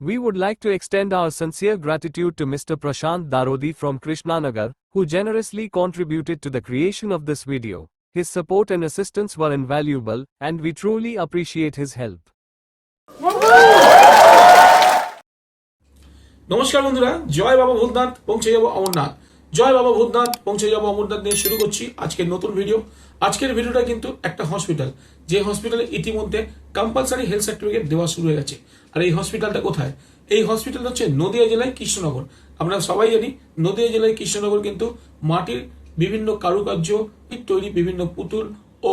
We would like to extend our sincere gratitude to Mr. Prashant Darodi from Krishnanagar, who generously contributed to the creation of this video. His support and assistance were invaluable, and we truly appreciate his help. নমস্কার বন্ধুরা জয় বাবা ভূতনাথ পৌঁছে যাবো অমরনাথ জয় বাবা ভূতনাথ পৌঁছে যাবো অমরনাথ নিয়ে শুরু করছি আজকের নতুন ভিডিও আজকের ভিডিওটা কিন্তু একটা হসপিটাল যে হসপিটালে ইতিমধ্যে কম্পালসারি হেলথ সার্টিফিকেট দেওয়া শুরু হয়ে গেছে আর এই হসপিটালটা কোথায়? এই হসপিটাল হচ্ছে নদিয়া জেলায় কৃষ্ণনগর। আমরা সবাই জানি নদিয়া জেলায় কৃষ্ণনগর কিন্তু মাটির বিভিন্ন কারুকার্য তৈরি বিভিন্ন পুতুল ও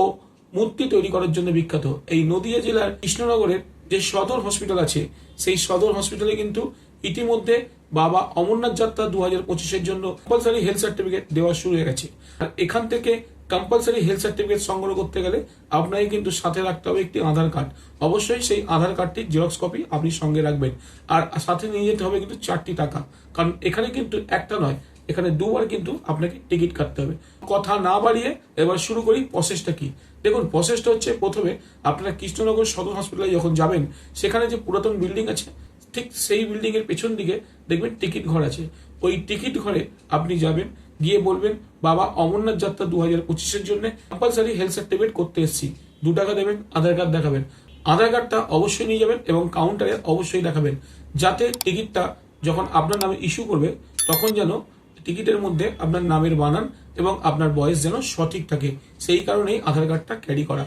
মূর্তি তৈরি করার জন্য বিখ্যাত। এই নদিয়া জেলার কৃষ্ণনগরের যে সদর হসপিটাল আছে, সেই সদর হসপিটালে কিন্তু ইতিমধ্যে বাবা অমরনাথ যাত্রা দু হাজার পঁচিশের জন্য কম্পালসারি হেলথ সার্টিফিকেট দেওয়া শুরু হয়ে গেছে। আর এখান থেকে কম্পালসারি হেলথ সার্টিফিকেট সংগ্রহ করতে গেলে আপনাকে কিন্তু সাথে রাখতে হবে একটি আধার কার্ড অবশ্যই সেই আধার কার্ডটির জেরক্স কপি আপনি সঙ্গে রাখবেন। আর সাথে নিয়ে যেতে হবে কিন্তু চারটি টাকা। কারণ এখানে কিন্তু একটা নয়, এখানে দুবার কিন্তু আপনাকে টিকিট কাটতে হবে। কথা না বাড়িয়ে এবার শুরু করি প্রসেসটা কি? দেখুন প্রসেসটা হচ্ছে প্রথমে আপনারা কৃষ্ণনগর সদর হসপিটালে যখন যাবেন, সেখানে যে পুরাতন বিল্ডিং আছে, ঠিক সেই বিল্ডিং এর পেছন দিকে দেখবেন টিকিট ঘর আছে। ওই টিকিট ঘরে আপনি যাবেন গিয়ে বলবেন, বাবা, অমরনাথ যাত্রা দু হাজার পঁচিশের জন্য কম্পালসারি হেলথ সার্টিফিকেট করতে এসেছি। দু টাকা দেবেন, আধার কার্ড দেখাবেন। আধার কার্ডটা অবশ্যই নিয়ে যাবেন এবং কাউন্টারে অবশ্যই দেখাবেন। যাতে টিকিটটা যখন আপনার নামে ইস্যু করবে, তখন যেন টিকিটের মধ্যে আপনার নামের বানান এবং আপনার বয়স যেন সঠিক থাকে। সেই কারণেই আধার কার্ডটা ক্যারি করা।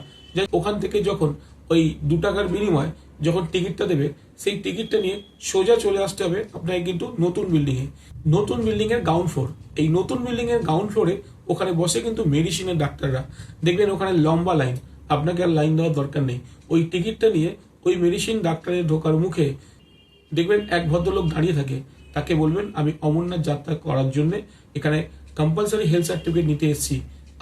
ওখান থেকে যখন ওই দু টাকার বিনিময় যখন টিকিটটা দেবে, সেই টিকিটটা নিয়ে সোজা চলে আসতে হবে আপনাকে কিন্তু নতুন বিল্ডিং এ নতুন বিল্ডিং এর গ্রাউন্ড ফ্লোর এই নতুন বিল্ডিং এর গ্রাউন্ড ফ্লোরে ওখানে বসে কিন্তু মেডিসিনের ডাক্তাররা। দেখবেন ওখানে লম্বা লাইন আপনাকে আর লাইন দেওয়ার দরকার নেই। ওই টিকিটটা নিয়ে ওই মেডিসিন ডাক্তারের ঢোকার মুখে দেখবেন এক ভদ্রলোক দাঁড়িয়ে থাকে। তাকে বলবেন, আমি অমরনাথ যাত্রা করার জন্য এখানে কম্পালসারি হেলথ সার্টিফিকেট নিতে এসেছি।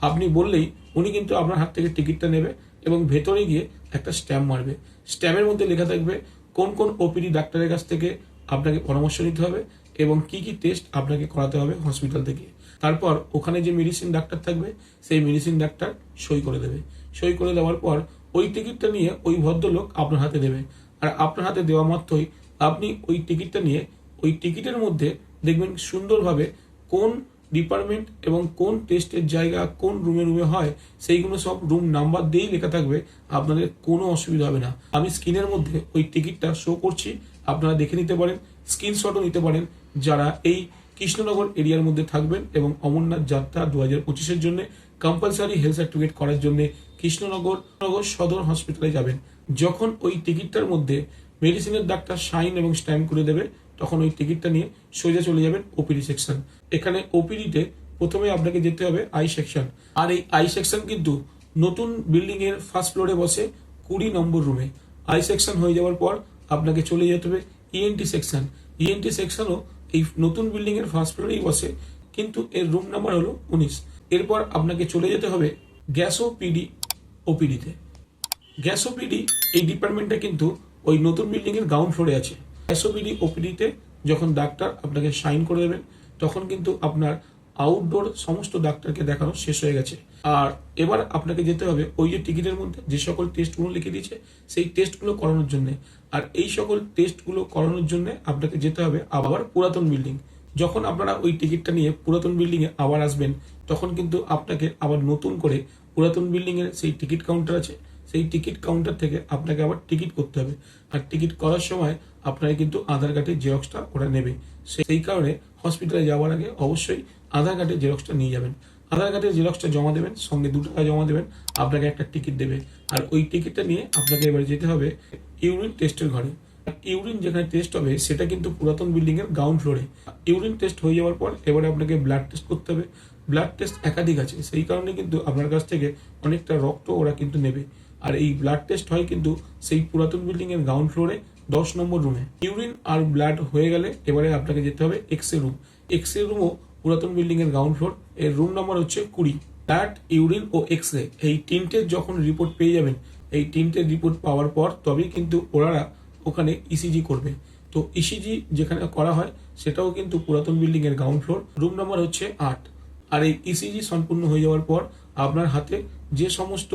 আপনি বললেই উনি কিন্তু আপনার হাত থেকে টিকিটটা নেবে। এবং ভেতরে গিয়ে একটা স্ট্যাম্প মারবে। স্ট্যাম্পের মধ্যে লেখা থাকবে কোন কোন ওপিডি ডাক্তারের কাছ থেকে আপনাকে পরামর্শ নিতে হবে এবং কি কি টেস্ট আপনাকে করাতে হবে হসপিটাল থেকে। তারপর ওখানে যে মেডিসিন ডাক্তার থাকবে, সেই মেডিসিন ডাক্তার সই করে দেবে। সই করে দেওয়ার পর ওই টিকিটটা নিয়ে ওই ভদ্রলোক আপনার হাতে দেবে। আর আপনার হাতে দেওয়া মাত্রই আপনি ওই টিকিটটা নিয়ে ওই টিকিটের মধ্যে দেখবেন সুন্দরভাবে কোন ডিপার্টমেন্ট এবং কোন টেস্টের জায়গা কোন রুমে রুমে হয়, সেইগুলো সব রুম নাম্বার দিয়েই লেখা থাকবে, আপনাদের কোনো অসুবিধা হবে না। আমি স্ক্রিনের মধ্যে ওই টিকিটটা শো করছি, আপনারা দেখে নিতে পারেন স্ক্রিনশটও নিতে পারেন যারা এই কৃষ্ণনগর এরিয়ার মধ্যে থাকবেন এবং অমরনাথ যাত্রা দু হাজার পঁচিশের জন্য কম্পালসারি হেলথ সার্টিফিকেট করার জন্য কৃষ্ণনগর নগর সদর হসপিটালে যাবেন। যখন ওই টিকিটটার মধ্যে মেডিসিনের ডাক্তার সাইন এবং স্ট্যাম্প করে দেবে তখন ওই টিকিটটা নিয়ে সোজা চলে যাবেন ওপিডি সেকশন এখানে ওপিডিতে প্রথমে আপনাকে যেতে হবে আই সেকশন আর এই আই সেকশন কিন্তু নতুন বিল্ডিং এর ফার্স্ট ফ্লোরে বসে কুড়ি নম্বর রুমে আই সেকশন হয়ে যাওয়ার পর আপনাকে চলে যেতে হবে ইএনটি সেকশন ইএনটি সেকশনও এই নতুন বিল্ডিং এর ফার্স্ট ফ্লোরেই বসে, কিন্তু এর রুম নাম্বার হলো উনিশ। এরপর আপনাকে চলে যেতে হবে গ্যাসো পিডি ওপিডিতে গ্যাস ওপিডি এই ডিপার্টমেন্টটা কিন্তু ওই নতুন বিল্ডিং এর গ্রাউন্ড ফ্লোরে আছে। গ্যাস ওপিডি ওপিডিতে যখন ডাক্তার আপনাকে সাইন করে দেবেন, তখন কিন্তু আপনার আউটডোর সমস্ত ডাক্তারকে দেখানো শেষ হয়ে গেছে। আর এবার আপনাকে যেতে হবে ওই যে টিকিটের মধ্যে, যে সকল টেস্টগুলো লিখে দিয়েছে, সেই টেস্টগুলো করানোর জন্য। আর এই সকল টেস্টগুলো করানোর জন্য আপনাকে যেতে হবে আবার পুরাতন বিল্ডিং যখন আপনারা ওই টিকিটটা নিয়ে পুরাতন বিল্ডিং এ আবার আসবেন, তখন কিন্তু আপনাকে আবার নতুন করে পুরাতন বিল্ডিং এর সেই টিকিট কাউন্টার আছে সেই টিকিট কাউন্টার থেকে আপনাকে আবার টিকিট করতে হবে। আর টিকিট করার সময় আপনাকে কিন্তু আধার কার্ডের জেরক্সটা ওরা নেবে। সেই কারণে হসপিটালে যাওয়ার আগে অবশ্যই আধার কার্ডের জেরক্সটা নিয়ে যাবেন। আধার কার্ডের জেরক্সটা জমা দেবেন, সঙ্গে দু টাকা জমা দেবেন, আপনাকে একটা টিকিট দেবে। আর ওই টিকিটটা নিয়ে আপনাকে এবার যেতে হবে ইউরিন টেস্টের ঘরে। ইউরিন যেখানে টেস্ট হবে, সেটা কিন্তু পুরাতন বিল্ডিং এর গ্রাউন্ড ফ্লোরে ইউরিন টেস্ট হয়ে যাওয়ার পর এবারে আপনাকে ব্লাড টেস্ট করতে হবে। ব্লাড টেস্ট একাধিক আছে। সেই কারণে কিন্তু আপনার কাছ থেকে অনেকটা রক্ত ওরা কিন্তু নেবে। আর এই ব্লাড টেস্ট হয় কিন্তু সেই পুরাতন বিল্ডিং এর গ্রাউন্ড ফ্লোরে দশ নম্বর রুমে ইউরিন আর ব্লাড হয়ে গেলে এবারে আপনাকে যেতে হবে এক্স রুম এক্স রুমও পুরাতন বিল্ডিং এর গ্রাউন্ড ফ্লোর এর রুম নাম্বার হচ্ছে কুড়ি। ব্লাড ইউরিন ও এক্স রে এই তিনটের যখন রিপোর্ট পেয়ে যাবেন, এই তিনটের রিপোর্ট পাওয়ার পর তবেই কিন্তু ওনারা ওখানে ইসিজি করবে। তো ইসিজি যেখানে করা হয়, সেটাও কিন্তু পুরাতন বিল্ডিং এর গ্রাউন্ড ফ্লোর রুম নাম্বার হচ্ছে আট। আর এই ইসিজি সম্পূর্ণ হয়ে যাওয়ার পর আপনার হাতে যে সমস্ত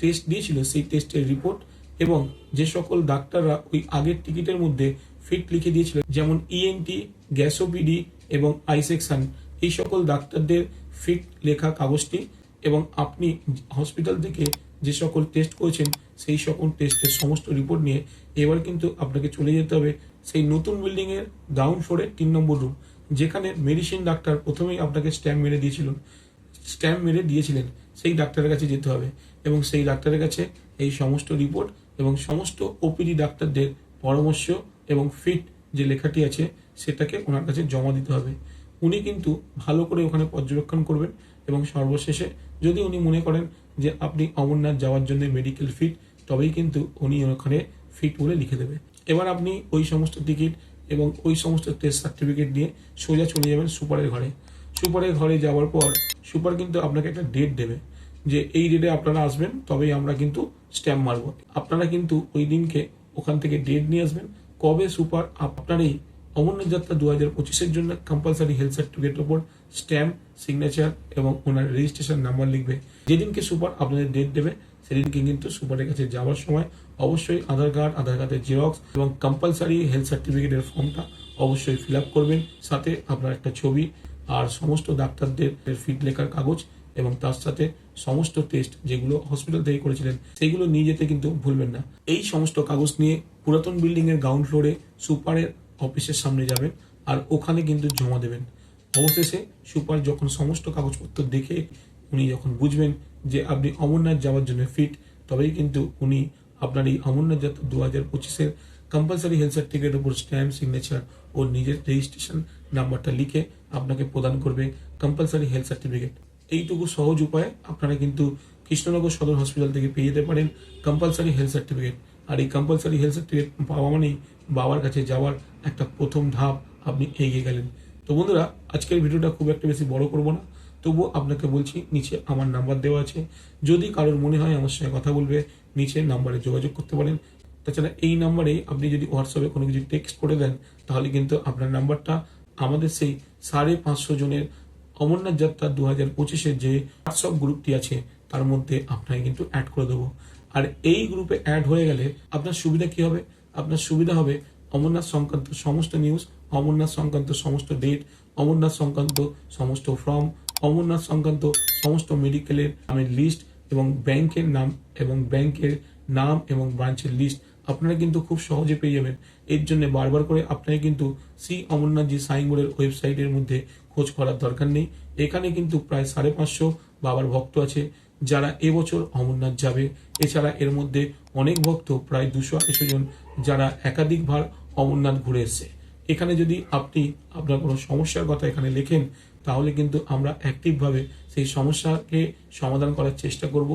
টেস্ট দিয়েছিল সেই টেস্টের রিপোর্ট এবং যে সকল ডাক্তাররা ওই আগের টিকিটের মধ্যে ফিট লিখে দিয়েছিলেন যেমন E ইএনটি গ্যাসোপিডি এবং আই সেকশন এই সকল ডাক্তারদের ফিট লেখা কাগজটি এবং আপনি হসপিটাল থেকে যে সকল টেস্ট করেছেন, সেই সকল টেস্টের সমস্ত রিপোর্ট নিয়ে এবার কিন্তু আপনাকে চলে যেতে হবে সেই নতুন বিল্ডিংয়ের গ্রাউন্ড ফ্লোরে তিন নম্বর রুম যেখানে মেডিসিন ডাক্তার প্রথমেই আপনাকে স্ট্যাম্প মেরে দিয়েছিল। স্ট্যাম্প মেরে দিয়েছিলেন, সেই ডাক্তারের কাছে যেতে হবে। এবং সেই ডাক্তারের কাছে এই সমস্ত রিপোর্ট এবং সমস্ত ওপিডি ডাক্তারদের পরামর্শ এবং ফিট যে লেখাটি আছে, সেটাকে ওনার কাছে জমা দিতে হবে। উনি কিন্তু ভালো করে ওখানে পর্যবেক্ষণ করবেন এবং সর্বশেষে যদি উনি মনে করেন যে আপনি অমরনাথ যাওয়ার জন্য মেডিকেল ফিট তবেই কিন্তু উনি ওখানে ফিট বলে লিখে দেবে। এবার আপনি ওই সমস্ত টিকিট এবং ওই সমস্ত টেস্ট সার্টিফিকেট নিয়ে সোজা চলে যাবেন সুপারের ঘরে। সুপারের ঘরে যাওয়ার পর সুপার কিন্তু আপনাকে একটা ডেট দেবে যে এই ডেটে আপনারা আসবেন, তবেই আমরা কিন্তু স্ট্যাম্প মারব। আপনারা কিন্তু ওই দিনকে ওখান থেকে ডেট নিয়ে আসবেন। কবে সুপার আপনার এই অমরনাথ যাত্রা দু হাজার পঁচিশের জন্য কম্পালসারি হেলথ সার্টিফিকেটের ওপর স্ট্যাম্প সিগনেচার এবং ওনার রেজিস্ট্রেশন নাম্বার লিখবে। যেদিনকে সুপার আপনাদের ডেট দেবে, সেদিনকে কিন্তু সুপারের কাছে যাওয়ার সময় অবশ্যই আধার কার্ড আধার কার্ডের জেরক্স এবং কম্পালসারি হেলথ সার্টিফিকেটের ফর্মটা অবশ্যই ফিল করবেন। সাথে আপনার একটা ছবি আর সমস্ত ডাক্তারদের ফিট লেখার কাগজ এবং তার সাথে সমস্ত টেস্ট যেগুলো হসপিটাল থেকে করেছিলেন, সেগুলো নিয়ে যেতে কিন্তু ভুলবেন না। এই সমস্ত কাগজ নিয়ে পুরাতন বিল্ডিং এর গ্রাউন্ড ফ্লোরে সুপারের অফিসের সামনে যাবেন আর ওখানে কিন্তু জমা দেবেন। অবশেষে সুপার যখন সমস্ত কাগজপত্র দেখে উনি যখন বুঝবেন যে আপনি অমরনাথ যাওয়ার জন্য ফিট তবেই কিন্তু উনি আপনার এই অমরনাথ যাত্রা দু হাজার পঁচিশের কম্পালসারি হেলথ সার্টিফিকেটের উপর স্ট্যাম্প সিগনেচার ও নিজের রেজিস্ট্রেশন নাম্বারটা লিখে আপনাকে প্রদান করবে কম্পালসারি হেলথ সার্টিফিকেট এইটুকু সহজ উপায়ে আপনারা কিন্তু কৃষ্ণনগর সদর হসপিটাল থেকে পেয়ে যেতে পারেন কম্পালসারি হেলথ সার্টিফিকেট আর এই কম্পালসারি হেলথ সার্টিফিকেট পাওয়া মানেই বাবার কাছে যাওয়ার একটা প্রথম ধাপ আপনি এগিয়ে গেলেন। তো বন্ধুরা, আজকের ভিডিওটা খুব একটা বেশি বড় করব না, তবুও আপনাকে বলছি, নিচে আমার নাম্বার দেওয়া আছে। যদি কারোর মনে হয় আমার সঙ্গে কথা বলবে, নিচে নাম্বারে যোগাযোগ করতে পারেন। তাছাড়া এই নাম্বারে আপনি যদি হোয়াটসঅ্যাপে কোনো কিছু টেক্সট করে দেন, তাহলে কিন্তু আপনার নাম্বারটা আমাদের সেই সাড়ে পাঁচশো জনের অমরনাথ যাত্রা দু হাজার পঁচিশের যে হোয়াটসঅ্যাপ গ্রুপটি আছে, তার মধ্যে আপনাকে কিন্তু অ্যাড করে দেবো। আর এই গ্রুপে অ্যাড হয়ে গেলে আপনার সুবিধা কি হবে? আপনার সুবিধা হবে অমরনাথ সংক্রান্ত সমস্ত নিউজ অমরনাথ সংক্রান্ত সমস্ত ডেট অমরনাথ সংক্রান্ত সমস্ত ফর্ম অমরনাথ সংক্রান্ত সমস্ত মেডিকেলের নামের লিস্ট এবং ব্যাংকের নাম এবং ব্যাংকের নাম এবং ব্রাঞ্চের লিস্ট আপনারা কিন্তু খুব সহজে পেয়ে যাবেন। এর জন্য বারবার করে আপনাকে কিন্তু সি অমরনাথ জি সাইনবোর্ডের ওয়েবসাইটের মধ্যে খোঁজ করার দরকার নেই। এখানে কিন্তু প্রায় সাড়ে পাঁচশো বাবার ভক্ত আছে, যারা এবছর অমরনাথ যাবে। এছাড়া এর মধ্যে অনেক ভক্ত, প্রায় দুশো আড়াইশো জন, যারা একাধিকবার অমরনাথ ঘুরে এসছে। এখানে যদি আপনি আপনার কোনো সমস্যার কথা এখানে লেখেন, তাহলে কিন্তু আমরা অ্যাক্টিভভাবে সেই সমস্যাকে সমাধান করার চেষ্টা করব।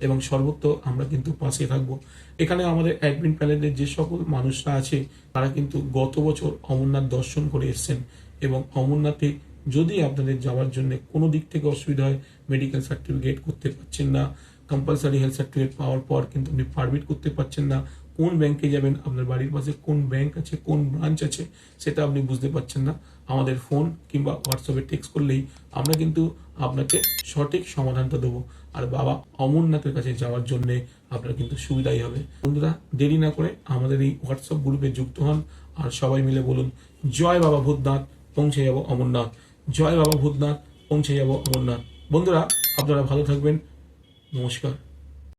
এবং সর্বত্র আমরা কিন্তু পাশে থাকব। এখানে আমাদের অ্যাডমিন প্যানেলের যে সকল মানুষরা আছে, তারা কিন্তু গত বছর অমরনাথ দর্শন করে এসছেন এবং অমরনাথে যদি আপনাদের যাওয়ার জন্য কোনো দিক থেকে অসুবিধা হয় মেডিকেল সার্টিফিকেট করতে পারছেন না কম্পালসারি হেলথ সার্টিফিকেট পাওয়ার পর কিন্তু আপনি পারমিট করতে পারছেন না কোন ব্যাংকে যাবেন, আপনার বাড়ির পাশে কোন ব্যাংক আছে, কোন ব্রাঞ্চ আছে, সেটা আপনি বুঝতে পারছেন না। আমাদের ফোন কিংবা হোয়াটসঅ্যাপে টেক্সট করলেই আমরা কিন্তু আপনাকে সঠিক সমাধানটা দেবো। আর বাবা অমরনাথের কাছে যাওয়ার জন্য আপনার কিন্তু সুবিধাই হবে। বন্ধুরা, দেরি না করে আমাদের এই হোয়াটসঅ্যাপ গ্রুপে যুক্ত হন আর সবাই মিলে বলুন, জয় বাবা ভূতনাথ, পৌঁছে যাব অমরনাথ। জয় বাবা ভূতনাথ, পৌঁছে যাব অমরনাথ। বন্ধুরা, আপনারা ভালো থাকবেন। নমস্কার।